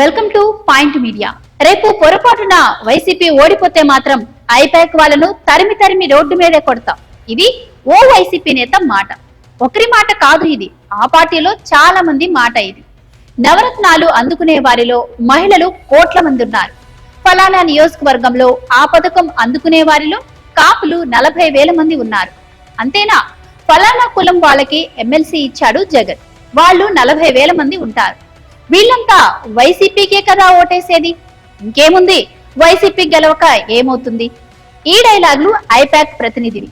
Welcome to point media రేపు పొరపాటున YCP ఓడిపోతే మాత్రం ఐపాక్ వాళ్ళను తరిమి తరిమి రోడ్డు మీదే కొడతాం. ఇది ఓ వైసీపీ నేత మాట. ఒకరి మాట కాదు ఇది. ఆ పార్టీలో చాలా మంది మాట ఇది. నవరత్నాలు అందుకునే వారిలో మహిళలు కోట్ల మంది ఉన్నారు. ఫలానా నియోజకవర్గంలో ఆ పథకం అందుకునే వారిలో కాపులు నలభై వేల మంది ఉన్నారు. అంతేనా? ఫలానా కులం వాళ్ళకి ఎమ్మెల్సీ ఇచ్చాడు జగన్. వాళ్ళు నలభై వేల మంది ఉంటారు. వీళ్ళంతా వైసీపీకే కదా ఓటేసేది? ఇంకేముంది? వైసీపీ గెలవక ఏమవుతుంది? ఈ డైలాగులు ఐపాక్ ప్రతినిధివి.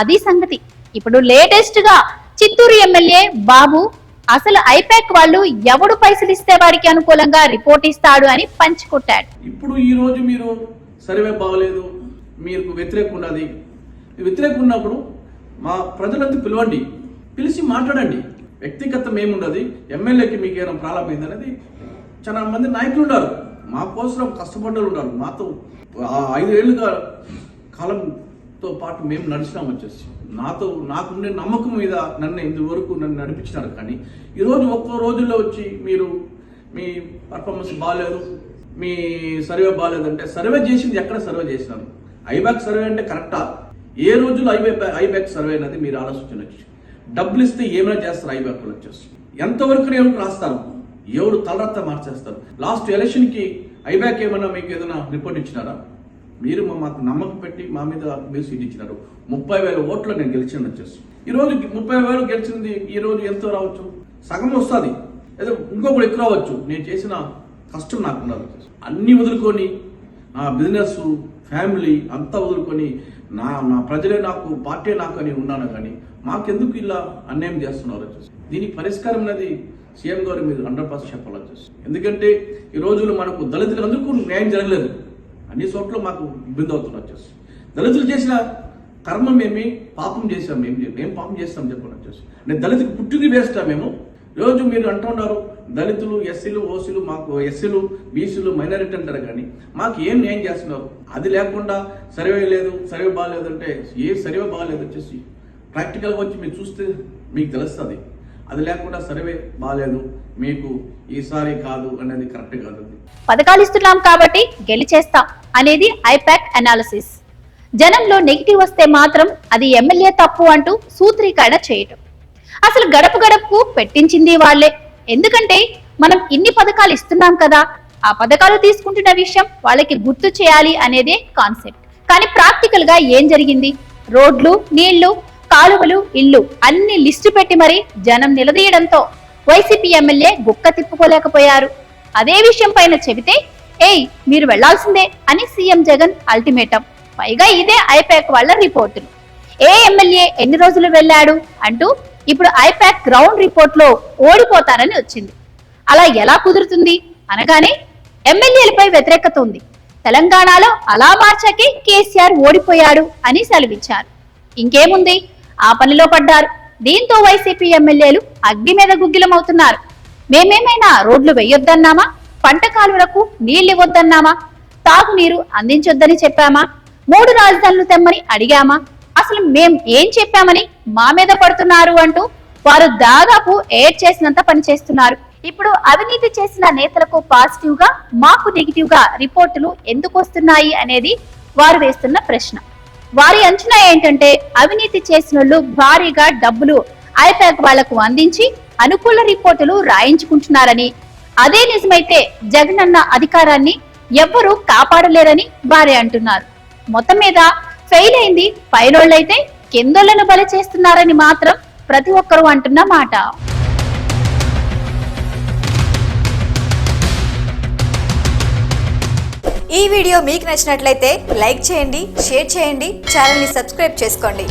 అది సంగతి. ఇప్పుడు లేటెస్ట్గా చిత్తూరు ఎమ్మెల్యే బాబు అసలు ఐపాక్ వాళ్ళు ఎవడు పైసలు ఇస్తే వాడికి అనుకూలంగా రిపోర్ట్ ఇస్తాడు అని పంచుకొట్టాడు ఇప్పుడు ఈ రోజు మీరు సర్వే బాగలేదు మీకు వ్యతిరేకం ఉన్నది. వ్యతిరేకం ఉన్నప్పుడు మా ప్రజలంతా పిలవండి పిలిచి మాట్లాడండి. వ్యక్తిగతం ఏముండదు? ఎమ్మెల్యేకి మీకు ఏమైనా ప్రాబ్లం అయింది అనేది చాలా మంది నాయకులు ఉన్నారు మా కోసం కష్టపడ్డలు ఉన్నారు మాతో ఆ ఐదు కాలంతో పాటు మేము నడిచినాం వచ్చేసి. నాతో నాకుండే నమ్మకం మీద నన్ను ఇంతవరకు నన్ను నడిపించినారు. కానీ ఈరోజు ఒక్కో రోజుల్లో వచ్చి మీరు మీ పర్ఫార్మెన్స్ బాగాలేదు మీ సర్వే బాగాలేదంటే సర్వే చేసింది ఎక్కడ సర్వే చేసినారు? ఐబ్యాక్ సర్వే అంటే కరెక్టా ఏ రోజులో ఐబ్యాక్ ఐబ్యాక్ సర్వే అనేది మీరు ఆలోచించవచ్చు. డబ్బులు ఇస్తే ఏమైనా చేస్తారు ఐబ్యాక్ వచ్చేసి ఎంతవరకు ఎవరికి రాస్తారు ఎవరు తలరత్త మార్చేస్తారు? లాస్ట్ ఎలక్షన్కి ఐబ్యాక్ ఏమైనా మీకు ఏదైనా రిపోర్ట్ ఇచ్చినారా? మీరు మా- మాకు నమ్మకం పెట్టి మా మీద మీరు సీట్ ఇచ్చినారు. ముప్పై వేల ఓట్లు నేను గెలిచిన వచ్చేసి ఈ రోజు ముప్పై వేలు గెలిచింది ఈ రోజు ఎంతో రావచ్చు? సగం వస్తుంది. ఏదో ఇంకొకటి ఎక్కువ రావచ్చు. నేను చేసిన కష్టం నాకు ఉన్నది అన్నీ వదులుకొని నా బిజినెస్ ఫ్యామిలీ అంతా వదులుకొని నా నా ప్రజలే నాకు పార్టీ నాకు అని ఉన్నాను కానీ మాకెందుకు ఇలా అన్యాయం చేస్తున్నారు వచ్చేసి దీనికి పరిష్కారం అనేది సీఎం గారు మీరు హండ్రెడ్ పర్సెంట్ చెప్పాలి వచ్చేసి ఎందుకంటే ఈ రోజులు మనకు దళితులు అందుకు న్యాయం జరగలేదు. అన్ని చోట్ల మాకు ఇబ్బంది అవుతుంది వచ్చేసి దళితులు చేసిన కర్మ ఏమి పాపం చేసాం మేము ఏం పాపం చేస్తాం చెప్పండి వచ్చేసి నేను దళితులు పుట్టింది వేస్తా మేము? రోజు మీరు అంటున్నారు దళితులు ఎస్సీలు ఓసీలు మాకు ఎస్సీలు బీసీలు మైనారిటీ అంటారు కానీ మాకు ఏం న్యాయం చేస్తున్నారు? అది లేకుండా సర్వే లేదు సర్వే బాగాలేదు అంటే ఏ సర్వే బాగాలేదు వచ్చేసి ప్రాక్టికల్గా వచ్చి మీరు చూస్తే మీకు తెలుస్తుంది. అది లేకుండా సర్వే బాగాలేదు మీకు ఈసారి కాదు అనేది కరెక్ట్ కాదు. పథకాలు ఇస్తున్నాం కాబట్టి గెలిచేస్తాం అనేది ఐపాక్ అనాలిసిస్ జనంలో నెగిటివ్ వస్తే మాత్రం అది ఎమ్మెల్యే తప్పు అంటూ సూత్రీకరణ చేయటం. అసలు గడప గడపకు పెట్టించింది వాళ్ళే. ఎందుకంటే మనం ఇన్ని పథకాలు ఇస్తున్నాం కదా ఆ పథకాలు తీసుకుంటున్న విషయం వాళ్ళకి గుర్తు చేయాలి అనేదే కాన్సెప్ట్. కానీ ప్రాక్టికల్గా ఏం జరిగింది? రోడ్లు నీళ్ళు కాలువలు ఇల్లు అన్ని లిస్టు పెట్టి మరి జనం నిలదీయడంతో వైసీపీ ఎమ్మెల్యే గుక్క తిప్పుకోలేకపోయారు. అదే విషయం పైన చెబితే ఏయ్ మీరు వెళ్ళాల్సిందే అని సీఎం జగన్ అల్టిమేటం. పైగా ఇదే ఐపాక్ వాళ్ళ రిపోర్టులు. ఏ ఎమ్మెల్యే ఎన్ని రోజులు వెళ్ళాడు అంటూ ఇప్పుడు ఐపాక్ గ్రౌండ్ రిపోర్ట్లో వచ్చింది. అలా ఎలా కుదురుతుంది? అనగానే ఎమ్మెల్యేలపై వ్యతిరేకత ఉంది తెలంగాణలో అలా మార్చాకే కేసీఆర్ ఓడిపోయాడు అని సెలవిచ్చారు. ఇంకేముంది? ఆ పనిలో పడ్డారు. దీంతో వైసీపీ ఎమ్మెల్యేలు అగ్ని మీద గుగ్గిలమవుతున్నారు. మేమేమైనా రోడ్లు వేయొద్దన్నామా? పంట కాలువలకు నీళ్ళు ఇవ్వద్దన్నామా? తాగునీరు అందించొద్దని చెప్పామా? మూడు రాజధానులు తెమ్మని అడిగామా? అసలు మేం ఏం చెప్పామని మా మీద పడుతున్నారు అంటూ వారు దాదాపు ఏడ్ చేసినంత పని చేస్తున్నారు. ఇప్పుడు అవినీతి చేసిన నేతలకు పాజిటివ్గా మాకు నెగిటివ్గా రిపోర్టులు ఎందుకు వస్తున్నాయి అనేది వారు వేస్తున్న ప్రశ్న. వారి అంచనా ఏంటంటే అవినీతి చేసిన భారీగా డబ్బులు ఐపాక్ వాళ్ళకు అందించి అనుకూల రిపోర్టులు రాయించుకుంటున్నారని అదే నిజమైతే జగనన్న అధికారాన్ని ఎవ్వరూ కాపాడలేరని వారే అంటున్నారు. మొత్తం మీద ఫెయిల్ అయింది. పైలోళ్ళైతే కిందోళ్ళను బలి చేస్తున్నారని మాత్రం ప్రతి ఒక్కరూ అంటున్న మాట. ఈ వీడియో మీకు నచ్చినట్లయితే లైక్ చేయండి షేర్ చేయండి ఛానల్ని సబ్స్క్రైబ్ చేసుకోండి.